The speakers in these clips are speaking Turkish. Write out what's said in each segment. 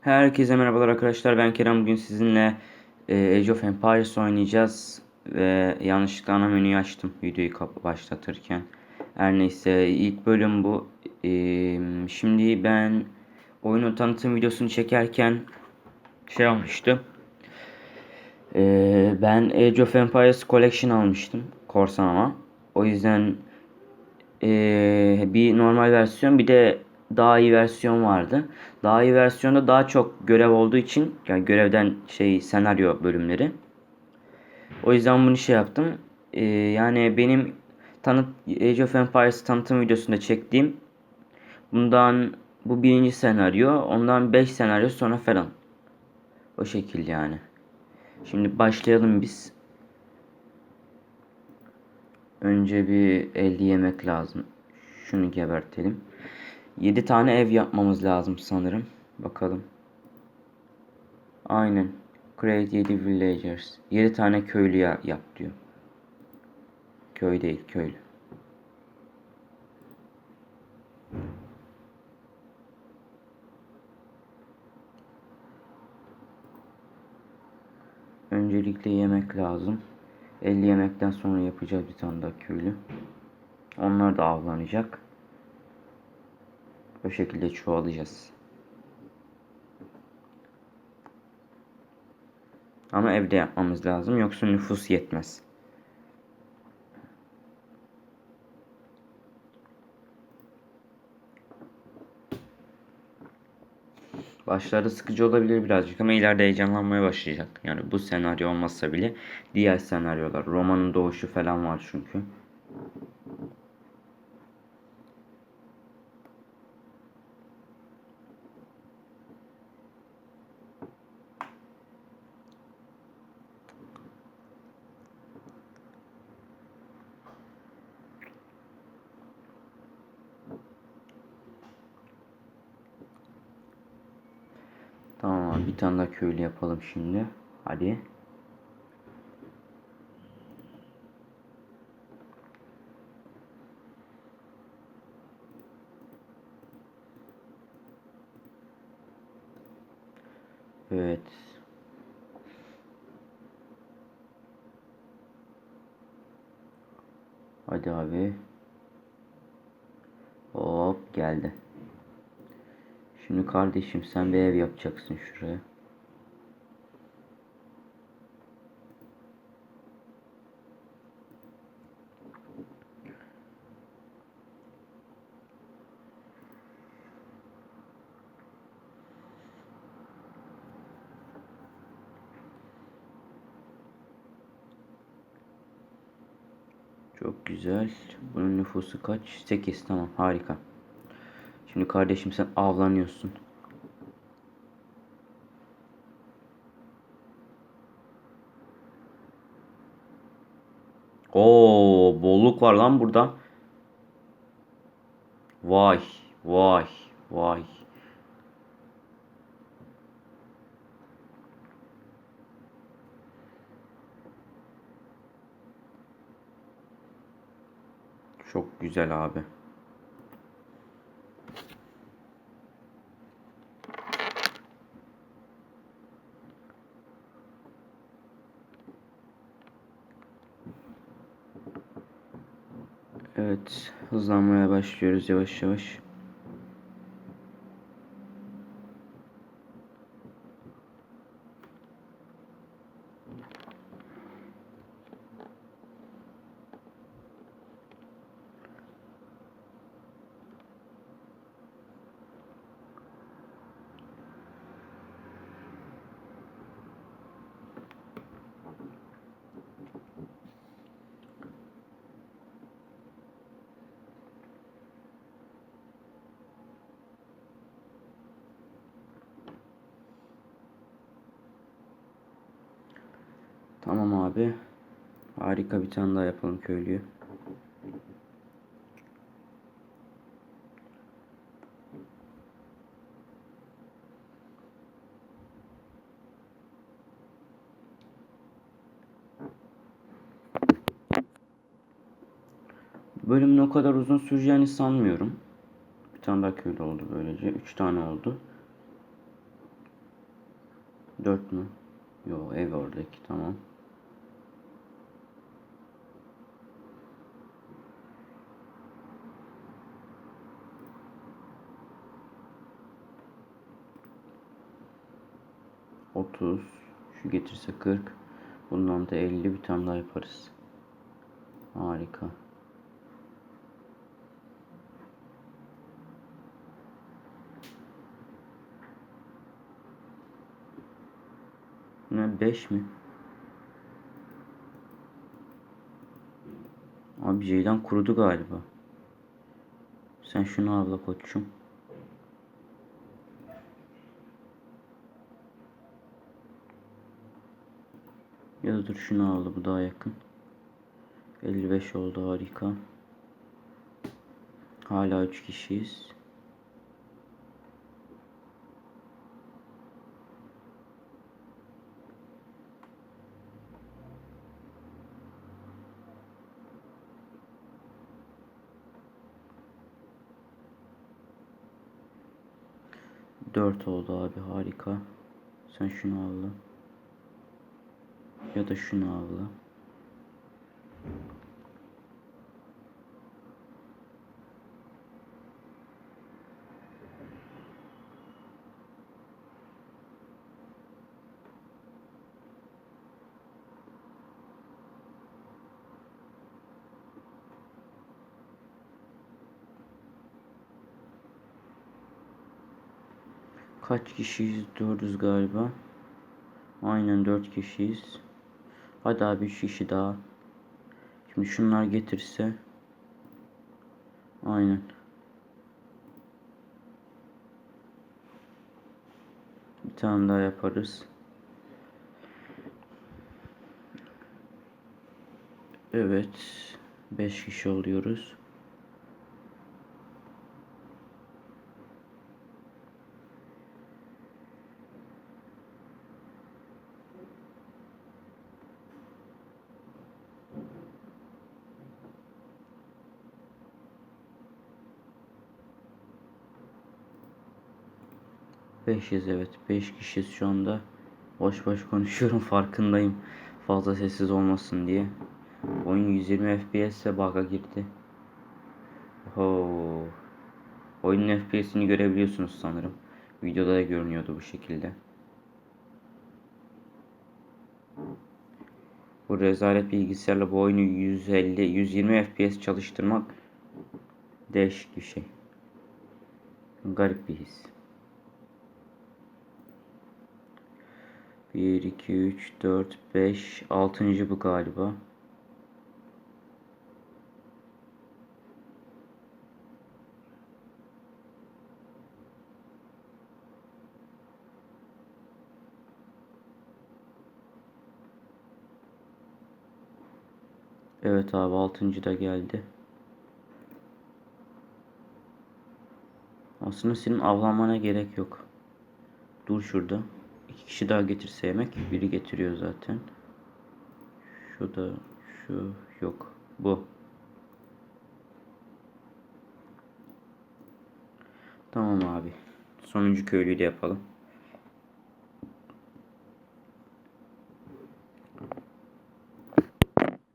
Herkese merhabalar arkadaşlar. Ben Kerem. Bugün sizinle e, Age of Empires oynayacağız ve yanlışlıkla ana menüyü açtım videoyu başlatırken. Her neyse ilk bölüm bu. E, şimdi ben oyunun tanıtım videosunu çekerken şey almıştım E, ben Age of Empires Collection almıştım korsan o yüzden ee, bir normal versiyon bir de daha iyi versiyon vardı. Daha iyi versiyonda daha çok görev olduğu için yani görevden şey senaryo bölümleri. O yüzden bunu şey yaptım. Ee, yani benim tanıt Age of Empires tanıtım videosunda çektiğim bundan bu birinci senaryo ondan 5 senaryo sonra falan. O şekilde yani. Şimdi başlayalım biz. Önce bir elde yemek lazım. Şunu gebertelim. 7 tane ev yapmamız lazım sanırım. Bakalım. Aynen. Create 7 villagers. 7 tane köylü ya- yap diyor. Köy değil köylü. Öncelikle yemek lazım. 50 yemekten sonra yapacağız bir tane daha köylü. Onlar da avlanacak. Bu şekilde çoğalacağız. Ama evde yapmamız lazım yoksa nüfus yetmez. Başlarda sıkıcı olabilir birazcık ama ileride heyecanlanmaya başlayacak. Yani bu senaryo olmazsa bile diğer senaryolar. Romanın doğuşu falan var çünkü. Tamam köylü yapalım şimdi. Hadi. Evet. Hadi abi. Hop geldi. Şimdi kardeşim sen bir ev yapacaksın şuraya. Çok güzel. Bunun nüfusu kaç? 8 tamam harika. Şimdi kardeşim sen avlanıyorsun. Oo, bolluk var lan burada. Vay, vay, vay. Çok güzel abi. Evet, hızlanmaya başlıyoruz yavaş yavaş. Tamam abi. Harika bir tane daha yapalım köylüyü. Bölümün o kadar uzun süreceğini sanmıyorum. Bir tane daha köylü oldu böylece. 3 tane oldu. 4 mü? Yok ev oradaki tamam. Otuz. Şu getirse kırk. Bundan da elli bir tane daha yaparız. Harika. Ne 5 mi? Abi Ceylan kurudu galiba. Sen şunu avla koçum. Ya da dur şunu avla bu daha yakın. 55 oldu harika. Hala 3 kişiyiz. Dört oldu abi harika. Sen şunu avla. Ya da şunu avla. Kaç kişiyiz? Dördüz galiba. Aynen dört kişiyiz. Hadi abi üç kişi daha. Şimdi şunlar getirse. Aynen. Bir tane daha yaparız. Evet. Beş kişi oluyoruz. Beşiz evet. Beş kişiyiz şu anda. Boş boş konuşuyorum farkındayım. Fazla sessiz olmasın diye. Oyun 120 FPS ise bug'a girdi. Oho. Oyunun FPS'ini görebiliyorsunuz sanırım. Videoda da görünüyordu bu şekilde. Bu rezalet bilgisayarla bu oyunu 150 120 FPS çalıştırmak değişik bir şey. Garip bir his. 1 2 3 4 5 6. bu galiba. Evet abi 6. da geldi. Aslında senin avlanmana gerek yok. Dur şurada. İki kişi daha getirse yemek. Biri getiriyor zaten. Şu da şu yok. Bu. Tamam abi. Sonuncu köylüyü de yapalım.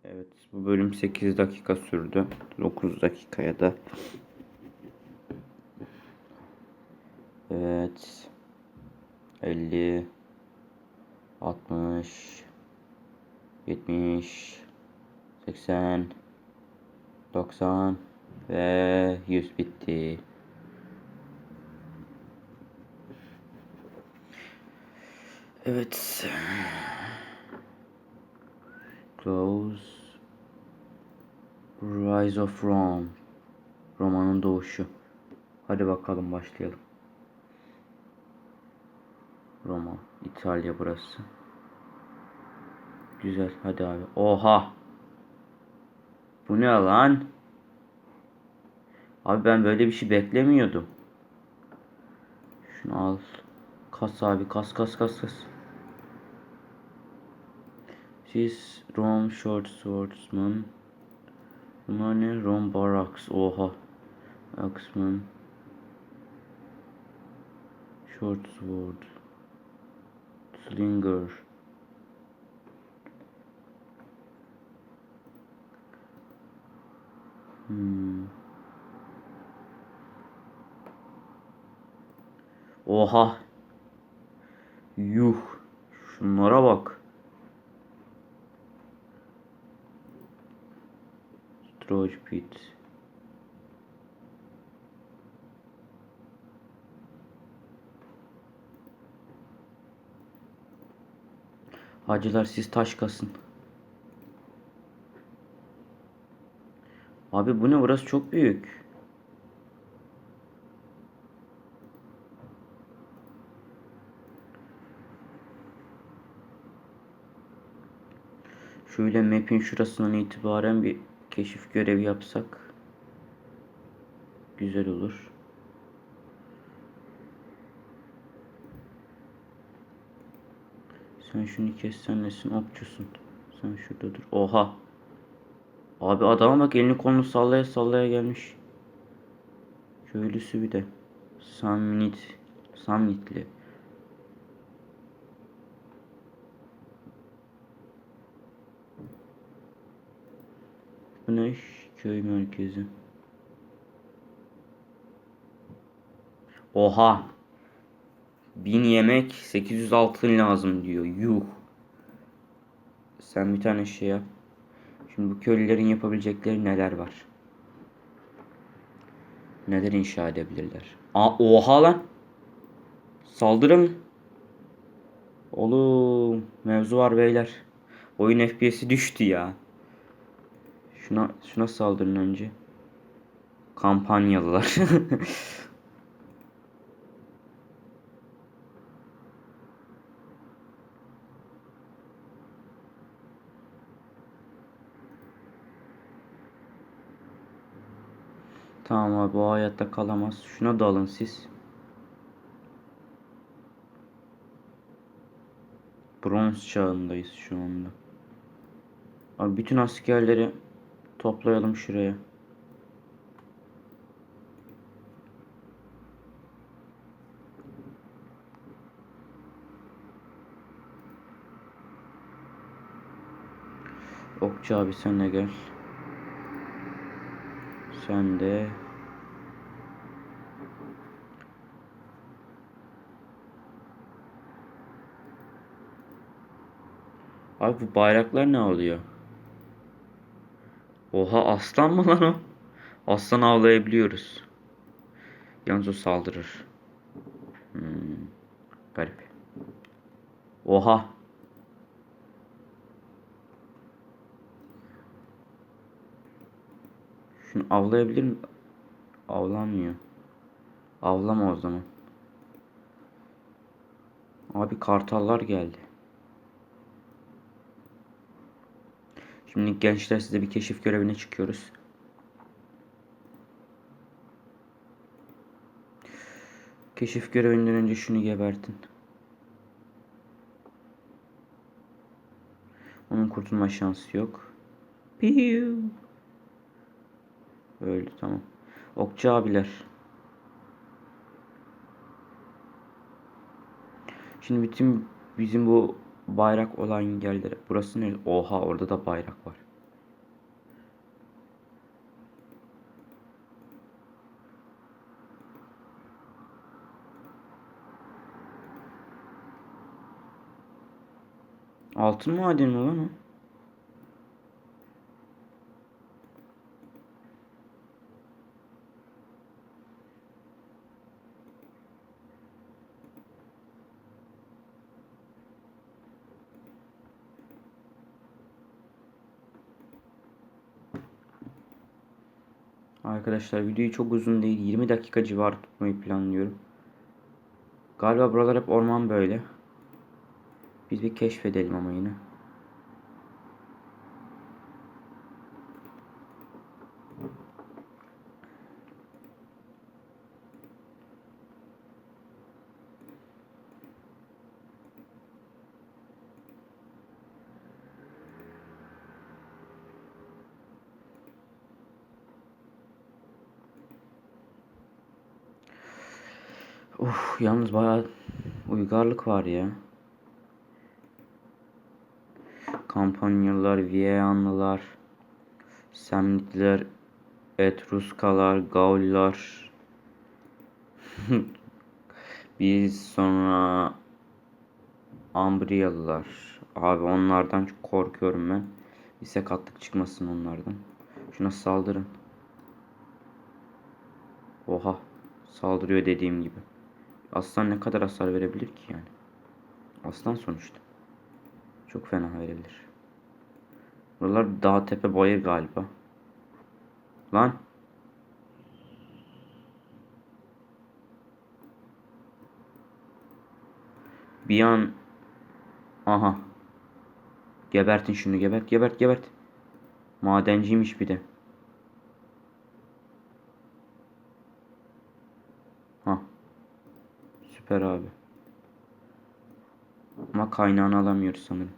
Evet bu bölüm 8 dakika sürdü. 9 dakikaya da. Evet. 50 60 70 80 90 ve 100 bitti. Evet. Close. Rise of Rome. Roma'nın doğuşu. Hadi bakalım başlayalım. Roma, İtalya burası. Güzel hadi abi. Oha. Bu ne lan? Abi ben böyle bir şey beklemiyordum. Şunu al. Kas abi kas kas kas kas. Siz Rome Short Swordsman. Bunlar ne? Ron Barracks. Oha. Axman. Short Sword. Slinger. Hmm. Oha. Yuh. Şunlara bak. Storage pit. Hacılar siz taş kasın. Abi bu ne burası çok büyük. Şöyle map'in şurasından itibaren bir keşif görevi yapsak güzel olur. Sen şunu kes sen nesin okçusun. Sen şurada dur. Oha. Abi adama bak elini kolunu sallaya sallaya gelmiş. Köylüsü bir de. Samnit. Samnitli. Bu ne? Köy merkezi. Oha. 1000 yemek 800 altın lazım diyor. Yuh. Sen bir tane şey yap. Şimdi bu köylülerin yapabilecekleri neler var? Neler inşa edebilirler? Aa, oha lan. Saldırın. Oğlum mevzu var beyler. Oyun FPS'i düştü ya. Şuna şuna saldırın önce. Kampanyalılar. Tamam abi o hayatta kalamaz. Şuna da alın siz. Bronz çağındayız şu anda. Abi bütün askerleri toplayalım şuraya. Okçu abi sen de gel. Sen de Abi bu bayraklar ne oluyor? Oha aslan mı lan o? Aslan avlayabiliyoruz. Yalnız o saldırır. Hmm, garip. Oha. Şunu avlayabilir mi? Avlanmıyor. Avlama o zaman. Abi kartallar geldi. Şimdi gençler size bir keşif görevine çıkıyoruz. Keşif görevinden önce şunu gebertin. Onun kurtulma şansı yok. Piu. Öldü tamam. Okçu abiler. Şimdi bütün bizim bu bayrak olan yerlere. Burası ne? Oha orada da bayrak var. Altın madeni mi lan o? Arkadaşlar videoyu çok uzun değil 20 dakika civarı tutmayı planlıyorum. Galiba buralar hep orman böyle. Biz bir keşfedelim ama yine. Uf yalnız bayağı uygarlık var ya. Kampanyalılar, Viyanlılar, Semnikler, Etruskalar, Gaullar. Biz sonra Ambriyalılar. Abi onlardan çok korkuyorum ben. Bir sakatlık çıkmasın onlardan. Şuna saldırın. Oha. Saldırıyor dediğim gibi. Aslan ne kadar hasar verebilir ki yani? Aslan sonuçta. Çok fena verebilir. Buralar dağ tepe bayır galiba. Lan. Bir an Aha. Gebertin şunu gebert gebert gebert. Madenciymiş bir de. Ha. Süper abi. Ama kaynağını alamıyoruz sanırım.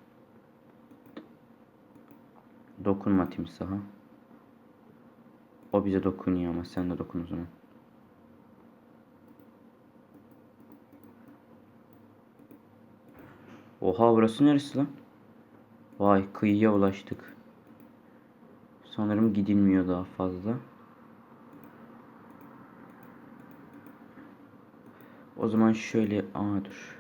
Dokunma timsaha. O bize dokunuyor ama sen de dokun o zaman. Oha burası neresi lan? Vay kıyıya ulaştık. Sanırım gidilmiyor daha fazla. O zaman şöyle aa dur.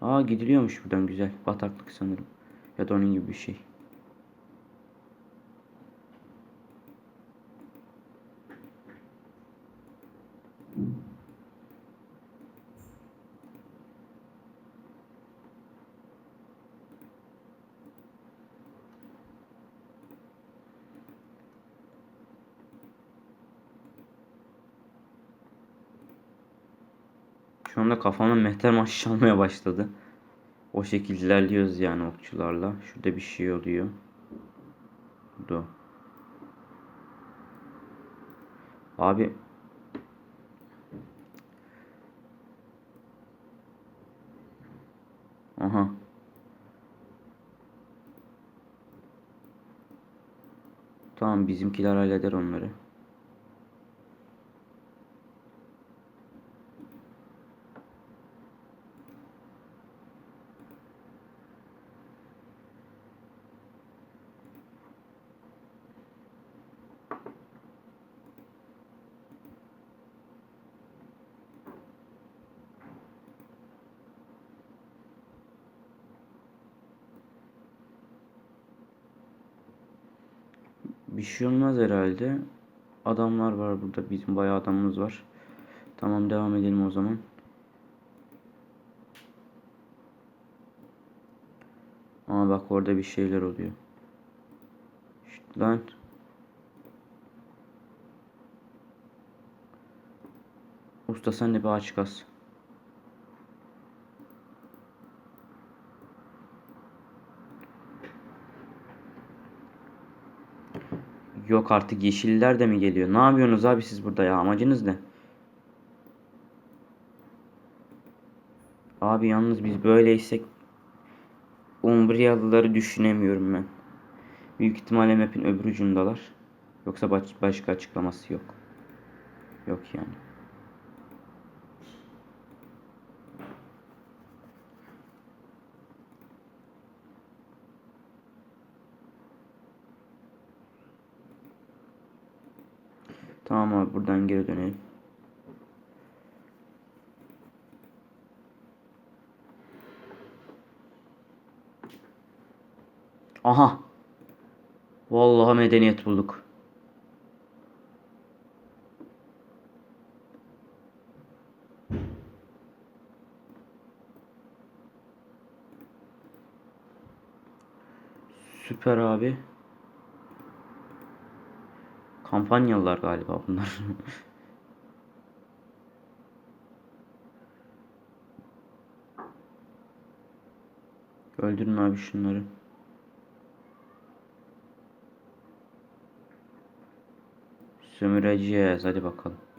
Aa gidiliyormuş buradan güzel. Bataklık sanırım. Ya da onun gibi bir şey. Kafamda mehter marşı çalmaya başladı. O şekilde ilerliyoruz yani okçularla. Şurada bir şey oluyor. Dur. Abi. Aha. Tamam bizimkiler halleder onları. Bir şey olmaz herhalde. Adamlar var burada. Bizim bayağı adamımız var. Tamam devam edelim o zaman. Aa bak orada bir şeyler oluyor. Şşt, lan. Usta sen de bir ağaç kas. Yok artık yeşiller de mi geliyor? Ne yapıyorsunuz abi siz burada ya? Amacınız ne? Abi yalnız biz böyleysek Umbriyalıları düşünemiyorum ben. Büyük ihtimalle map'in öbür ucundalar. Yoksa baş, başka açıklaması yok. Yok yani. Tamam abi buradan geri dönelim. Aha. Vallahi medeniyet bulduk. Süper abi. Kampanyalılar galiba bunlar. Öldürün abi şunları. Sömüreceğiz. Hadi bakalım.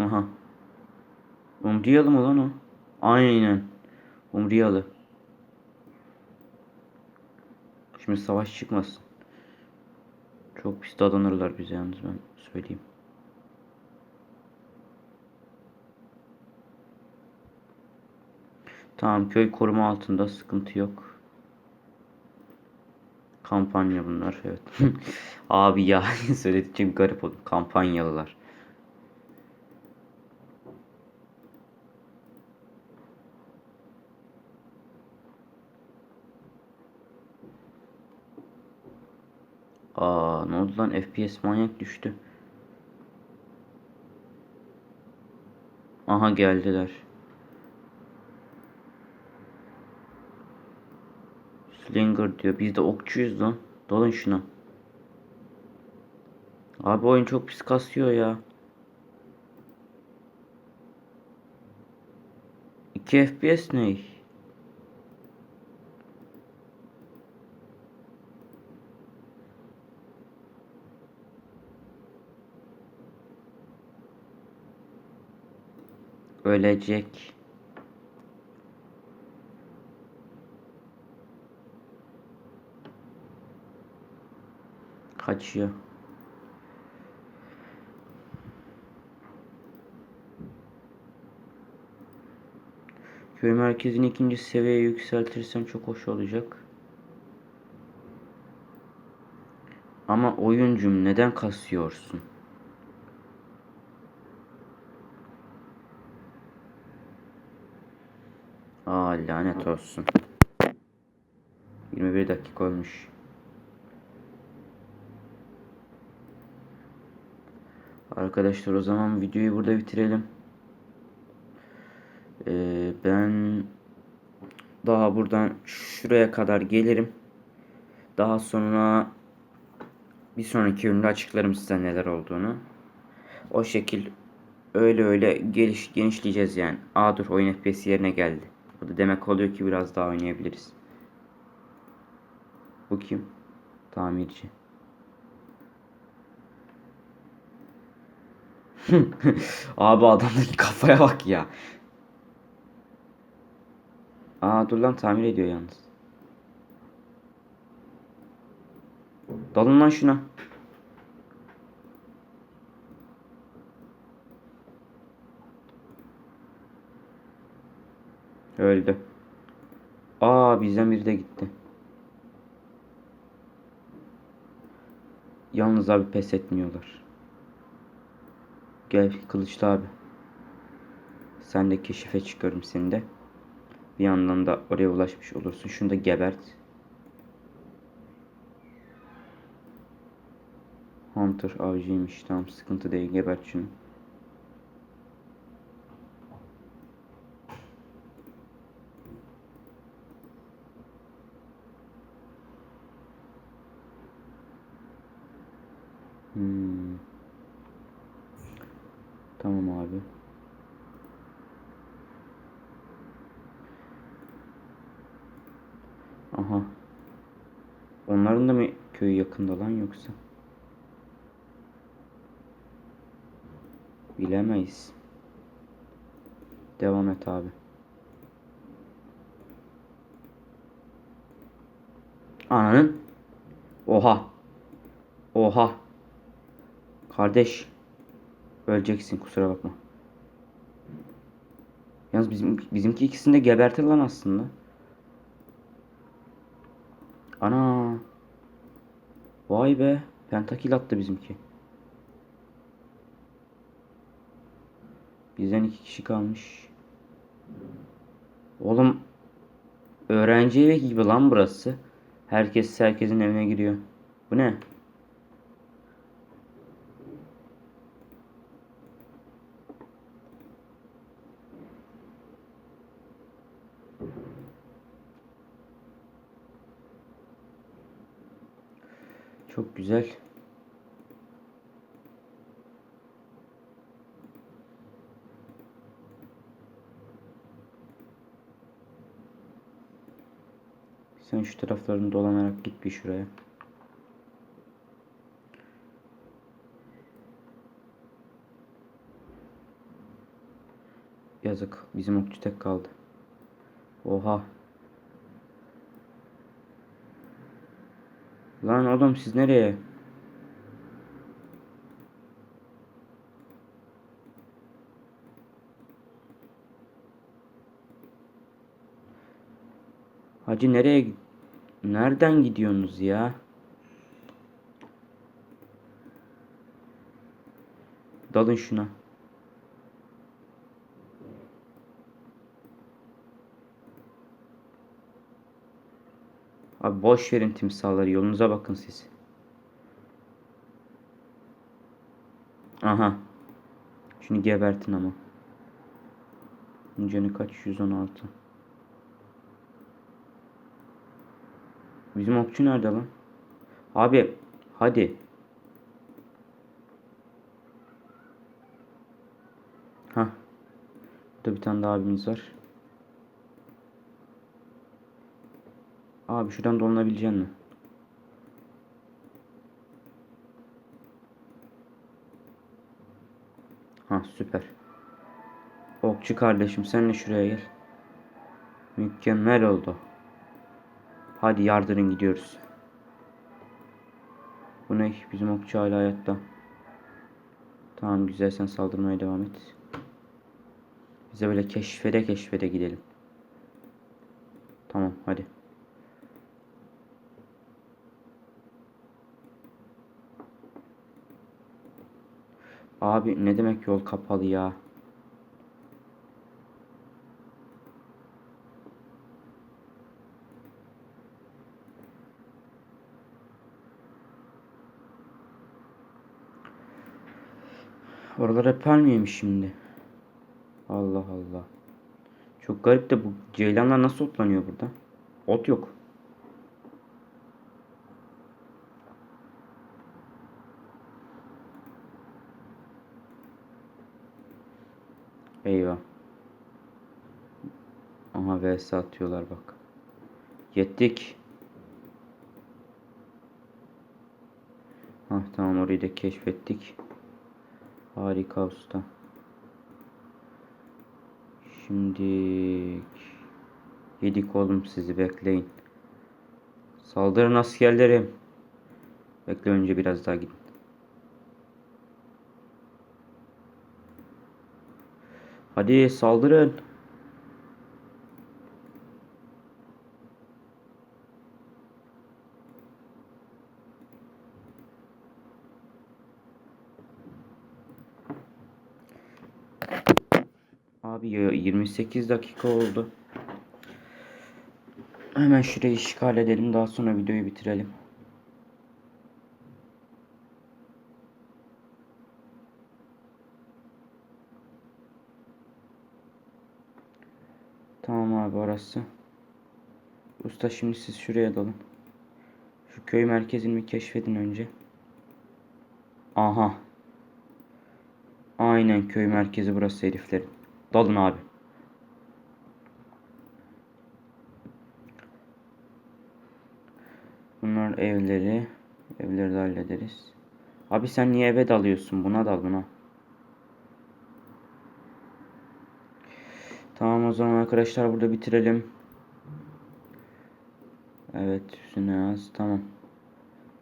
Aha. Unreal mı lan o? Aynen. Unreal'ı. Şimdi savaş çıkmasın. Çok pis dadanırlar bize yalnız ben söyleyeyim. Tamam köy koruma altında sıkıntı yok. Kampanya bunlar evet. Abi ya söylediğim garip oldu. Kampanyalılar. Ne oldu lan FPS manyak düştü. Aha geldiler. Slinger diyor. Biz de okçuyuz lan. Dalın şuna. Abi oyun çok pis kasıyor ya. 2 FPS ne? Ölecek. Kaçıyor. Köy merkezini ikinci seviyeye yükseltirsem çok hoş olacak. Ama oyuncum neden kasıyorsun? Aa lanet olsun. 21 dakika olmuş. Arkadaşlar o zaman videoyu burada bitirelim. Ee, ben daha buradan şuraya kadar gelirim. Daha sonra bir sonraki üründe açıklarım size neler olduğunu. O şekil öyle öyle geliş, genişleyeceğiz yani. Aa dur oyun FPS yerine geldi. Bu da demek oluyor ki biraz daha oynayabiliriz. Bu kim? Tamirci. Abi adamdaki kafaya bak ya. Aa dur lan tamir ediyor yalnız. Dalın lan şuna. Öldü. Aa bizden biri de gitti. Yalnız abi pes etmiyorlar. Gel Kılıçlı abi. Sen de keşife çıkıyorum seni de. Bir yandan da oraya ulaşmış olursun. Şunu da gebert. Hunter avcıymış. Tamam sıkıntı değil. Gebert şunu. Hmm. Tamam abi. Aha. Onların da mı köyü yakında lan yoksa? Bilemeyiz. Devam et abi. Ananın. Oha. Oha. Kardeş. Öleceksin kusura bakma. Yalnız bizim bizimki ikisini de gebertir lan aslında. Ana. Vay be. Pentakil attı bizimki. Bizden iki kişi kalmış. Oğlum öğrenci evi gibi lan burası. Herkes herkesin evine giriyor. Bu ne? Çok güzel. Sen şu taraflarını dolanarak git bir şuraya. Yazık. Bizim okçu tek kaldı. Oha. Lan oğlum siz nereye? Hacı nereye Nereden gidiyorsunuz ya? Dalın şuna. Abi boş verin timsahları yolunuza bakın siz. Aha. Şunu gebertin ama. Canı kaç? 116. Bizim okçu nerede lan? Abi hadi. Ha. Burada bir tane daha abimiz var. Abi şuradan dolanabilecek mi? Ha süper. Okçu kardeşim sen de şuraya gel. Mükemmel oldu. Hadi yardırın gidiyoruz. Bu ne? Bizim okçu hala hayatta. Tamam güzel sen saldırmaya devam et. Bize böyle keşfede keşfede gidelim. Tamam hadi. Abi ne demek yol kapalı ya? Oralar hep ölmüyormuş şimdi. Allah Allah. Çok garip de bu ceylanlar nasıl otlanıyor burada? Ot yok. Eyvah. Aha vs atıyorlar bak. Yettik. Ah tamam orayı da keşfettik. Harika usta. Şimdi yedik oğlum sizi bekleyin. Saldırın askerlerim. Bekle önce biraz daha gidin. Hadi saldırın. Abi ya 28 dakika oldu. Hemen şurayı işgal edelim daha sonra videoyu bitirelim. Tamam abi orası. Usta şimdi siz şuraya dalın. Şu köy merkezini bir keşfedin önce. Aha. Aynen köy merkezi burası heriflerin. Dalın abi. Bunlar evleri. Evleri de hallederiz. Abi sen niye eve dalıyorsun? Buna dal buna. Tamam o zaman arkadaşlar burada bitirelim. Evet üstüne yaz. Tamam.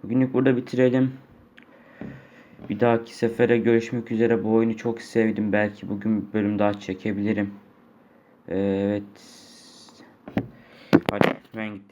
Bugünlük burada bitirelim. Bir dahaki sefere görüşmek üzere. Bu oyunu çok sevdim. Belki bugün bir bölüm daha çekebilirim. Ee, Evet. Hadi ben gittim.